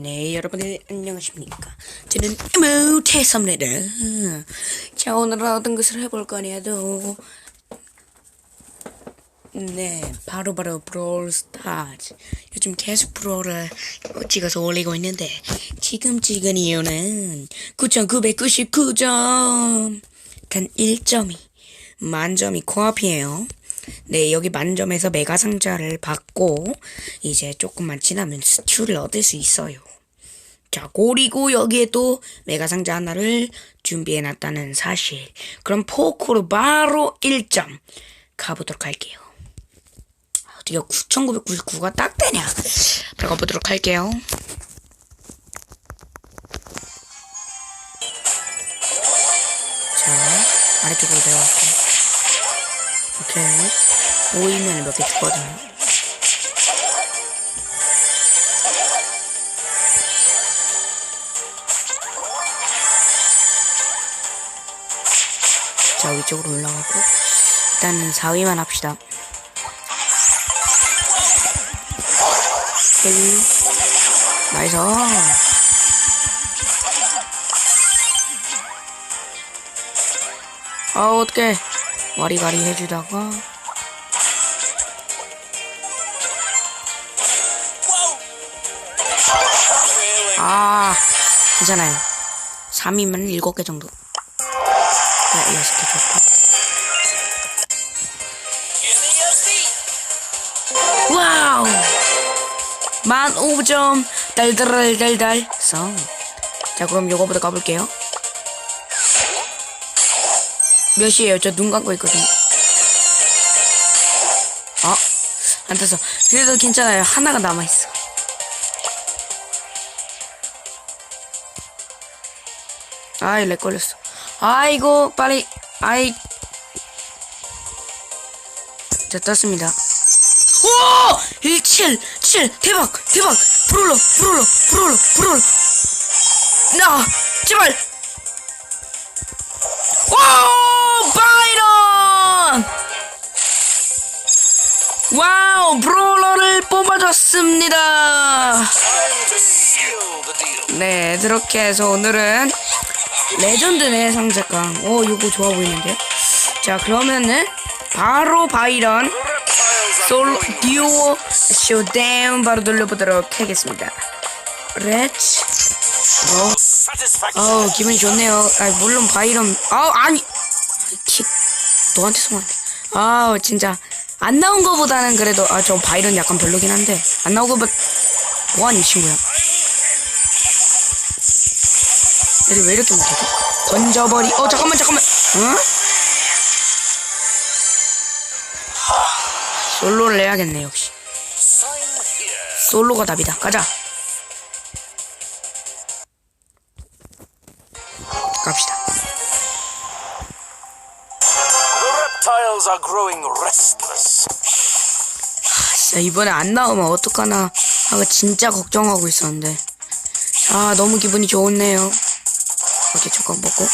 네, 여러분들 안녕하십니까? 저는 무태섭입니다. 자, 오늘은 어떤 것을 해볼 거냐도 네, 바로 바로 브롤 스타즈. 요즘 계속 브롤을 찍어서 올리고 있는데 지금 찍은 이유는 9,999점 단 1점이 만점이 코앞이에요. 네, 여기 만점에서 메가 상자를 받고 이제 조금만 지나면 스튜를 얻을 수 있어요. 자, 그리고 여기에 또 메가 상자 하나를 준비해 놨다는 사실. 그럼 포크로 바로 1점 가보도록 할게요. 어떻게 9,999가 딱 되냐? 들어가 보도록 할게요. 자, 아래쪽으로 내려 갈게요. 오케이. 보이면 몇개 주거든요. 자, 위쪽으로 올라가고. 일단은 4위만 합시다. 1. 나이스. 아, 어떡해. 와리가리 해주다가. 아, 괜찮아요. 3이면 7개 정도. 네, 6개 좋고. 와우! 만 5점 달달달달 성. 자, 그럼 요거부터 가볼게요. 몇이에요? 저 눈 감고 있거든요. 아, 안 떴어. 그래도 괜찮아요. 하나가 남아있어. 아이, 렉 걸렸어. 아이고, 빨리, 아이. 자, 떴습니다. 오! 1, 7, 7, 대박, 대박! 브롤러, 브롤러, 브롤러, 브롤러. 나, 제발! 오! 와우, 브롤러를 뽑아줬습니다. 네, 그렇게 해서 오늘은 레전드네 상자깡. 오, 이거 좋아 보이는데요? 자, 그러면은 바로 바이런 솔로 듀오 쇼다운 바로 돌려보도록 하겠습니다. 렛츠 어, 어우 기분이 좋네요. 아 물론 바이런 아우 아니 킥 너한테 돼. 아우 진짜 안 나온 거보다는 그래도 아 저 바이런 약간 별로긴 한데 안 나오고 뭐 뭐하니 이 친구야. 얘를 왜 이렇게 못하지? 던져버리 어 잠깐만 잠깐만 응? 솔로를 해야겠네 역시 솔로가 답이다 가자 진짜 이번에 안 나오면 어떡하나. 하고 진짜 걱정하고 있었는데. 아 너무 기분이 좋네요. 오케이 조금 먹고.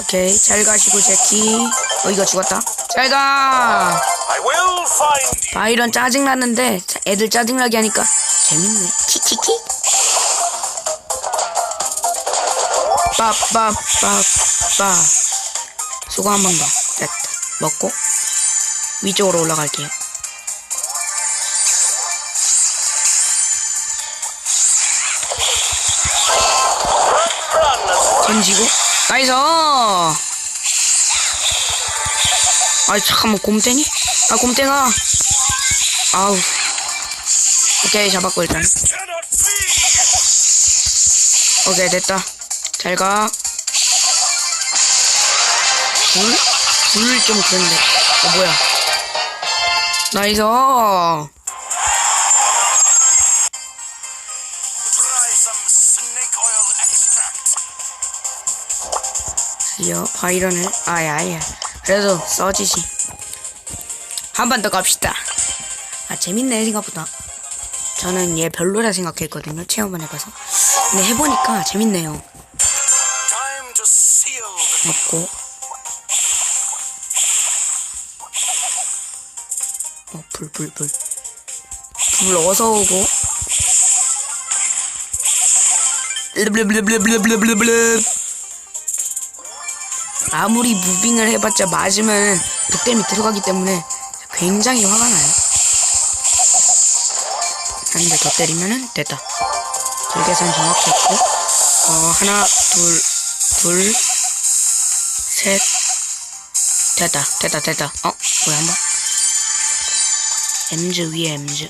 오케이. 잘 가시고 제키. 어 이거 죽었다. 잘가. Find you. 바이런 짜증났는데 자, 애들 짜증나게 하니까 재밌네. 키키키. 빠빠빠빠 수고 한 번 더. 됐다. 먹고 위쪽으로 올라갈게요. 던지고. 나이스! 아이 잠깐만 곰탱이? 아 곰탱아! 아우. 오케이 잡았고 일단. 오케이 됐다. 잘가. 불? 불좀 그런데. 어 뭐야 나이스. 드디어 바이런을 아야 아야. 그래도 써지지. 한 번 더 갑시다. 아 재밌네 생각보다. 저는 얘 별로라 생각했거든요 체험만 해봐서. 근데 해보니까 재밌네요. 먹고 불 불 어서 오고 블블블블블블블블. 아무리 무빙을 해봤자 맞으면 득템이 들어가기 때문에 굉장히 화가 나요. 한대 더 때리면은 됐다. 절개선 정확했고, 어, 하나, 둘, 둘, 셋, 됐다, 됐다, 됐다. 어, 뭐야, 한 번. M즈 위에 M즈.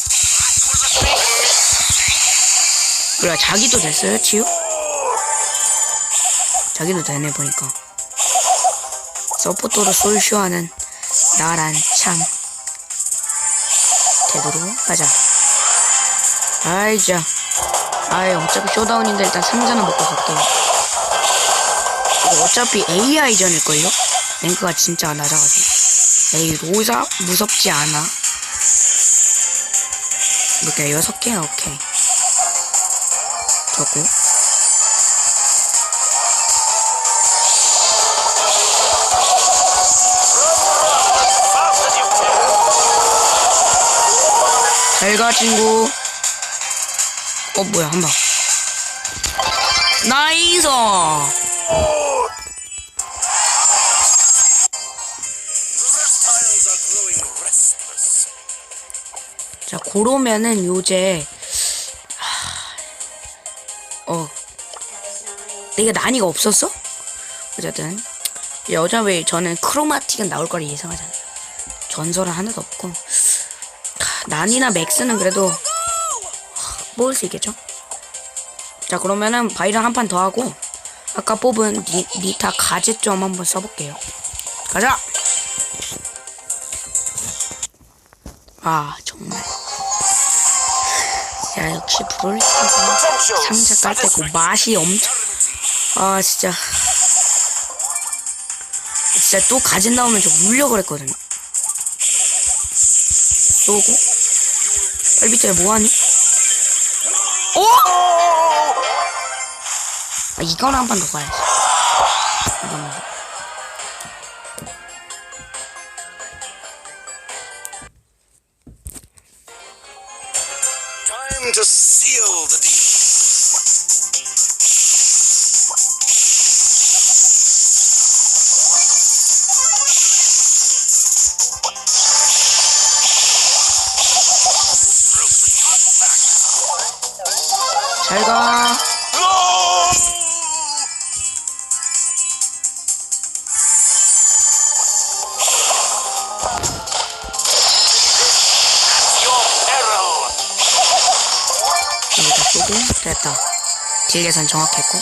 그래, 자기도 됐어요, 치유? 자기도 되네, 보니까. 서포터로 솔쇼하는 나란 참. 되도록 하자. 아이, 자. 아이, 어차피 쇼다운인데 일단 상자는 먹고 갈게요. 이거 어차피 AI전일걸요? 랭크가 진짜 낮아가지고. 에이, 로사 무섭지 않아. 몇 개, 여섯 개? 오케이 저고. 잘가 친구. 어 뭐야 한 방. 나이스. 고로면은 요새, 하... 어, 내가 난이가 없었어? 어쨌든, 여자 왜 저는 크로마틱은 나올 거를 예상하잖아요. 전설은 하나도 없고, 하, 난이나 맥스는 그래도 하, 뽑을 수 있겠죠? 자, 그러면은 바이런 한 판 더 하고, 아까 뽑은 니, 니타 가제점 한번 써볼게요. 가자! 아. 야, 역시 브롤리스는 상자 깔 때고 맛이 엄청. 아, 진짜. 진짜 또 가진 나오면 저 울려 그랬거든요. 쏘고. 빨비째 뭐하니? 어? 아, 이거는 한 번 더 가야지. 이거는. Time 잘 가. No! At your peril. 여기다 쏘고 됐다 딜 계산 정확했고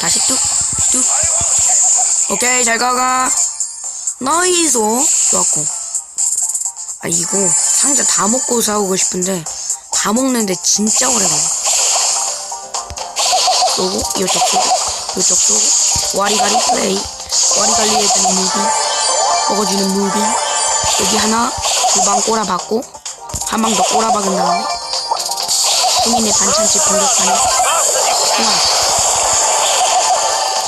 다시 뚝뚝 오케이 잘 가가 나이스 좋았고 아 이거 상자 다 먹고 싸우고 싶은데 다 먹는데 진짜 오래 걸려 쏘고 이쪽 쏘고 이쪽 쏘고 와리가리 플레이. 와리가리 해주는 무비. 먹어주는 무비. 여기 하나 두 방 꼬라박고 한 방 더 꼬라박은 다음에 수민의 반찬집 공격하는 하나.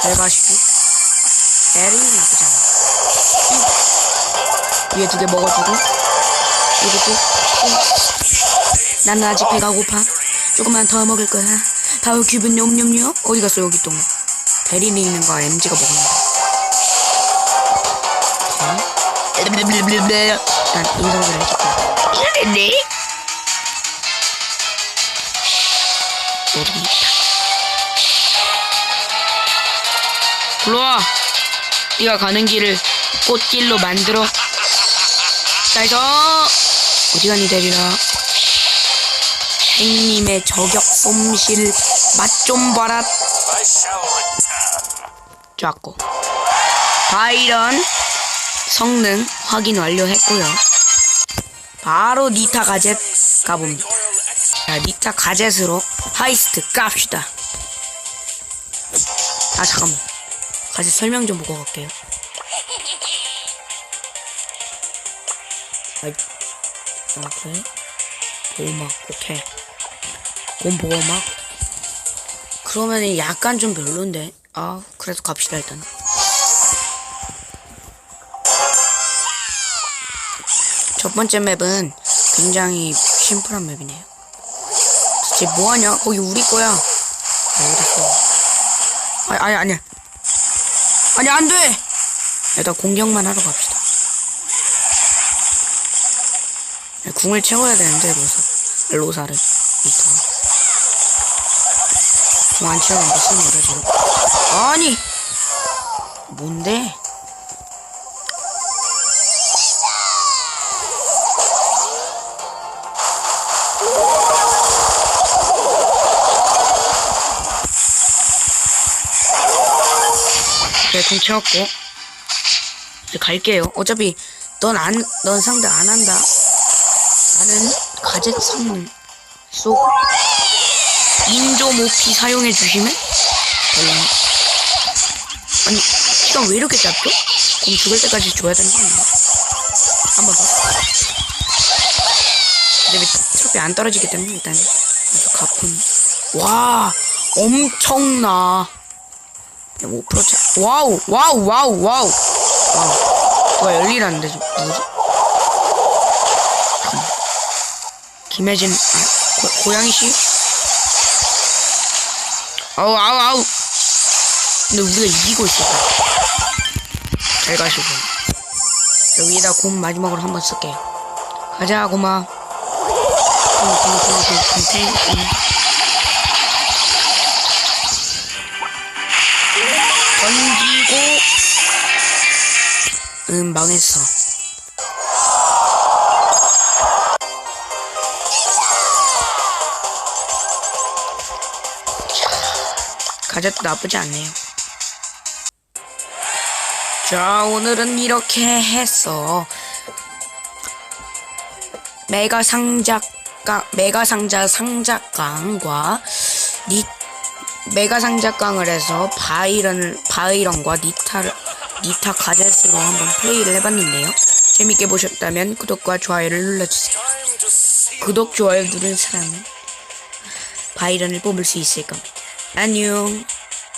잘 가시고. 에리 나쁘지 않아. 응. 위에 두 개 먹어주고 이것도 응. 나는 아직 배가 고파. 조금만 더 먹을 거야 다음 기분 냠냠냠 어디 갔어 여기 또? 대리미 있는 거 MG가 먹는 거난 인성질을 해줄게. 이러겠네 모르겠다. 불러와. 네가 가는 길을 꽃길로 만들어. 딸더 어지간히 되리라? 행님의 저격 솜실 맛 좀 봐라. 좋았고. 바이런 성능 확인 완료했고요. 바로 니타 가젯 가봅니다. 자, 니타 가젯으로 하이스트 깝시다. 아, 잠깐만. 가젯 설명 좀 보고 갈게요. 아이, 오케이. 보호막, 오케이. 곰 보호막. 그러면은 약간 좀 별론데. 아, 그래도 갑시다, 일단. 첫 번째 맵은 굉장히 심플한 맵이네요. 대체 뭐하냐? 거기 우리 거야. 어딨어? 아니, 아니, 아니. 아니, 안 돼! 일단 공격만 하러 갑시다. 네, 궁을 채워야 되는데, 로사. 로사를. 이터. 궁안 채우면 무슨 일이야, 지금. 아니! 뭔데? 네, 공 채웠고. 이제 갈게요. 어차피, 넌 안, 넌 상대 안 한다. 나는 가젯 성능 쏘고. 인조 모피 사용해 주시면 별로. 아니, 시간 왜 이렇게 짧죠? 그럼 죽을 때까지 줘야 되는 거 아닌가? 한번 더. 근데 트로피 안 떨어지기 때문에 일단 아주 가뿐. 와, 엄청나. 5% 차. 와우, 와우, 와우, 와우. 와우. 뭐가 열리라는데, 저 뭐지? 잠깐만. 김혜진, 아, 고, 고양이 씨? 아우, 아우, 아우. 근데 우리가 이기고 있어. 잘 가시고. 여기에다 곰 마지막으로 한 번 쓸게요. 가자, 고마. 곰, 탱, 곰. 던지고 음 망했어 가져도 나쁘지 않네요 자 오늘은 이렇게 했어 메가 상자깡 메가 상자 상자깡과 니 메가 상자깡을 해서 바이런을 바이런과 니타를 니타 가젯으로 한번 플레이를 해봤는데요. 재밌게 보셨다면 구독과 좋아요를 눌러주세요. 구독 좋아요 누른 사람은 바이런을 뽑을 수 있을 겁니다. 안녕.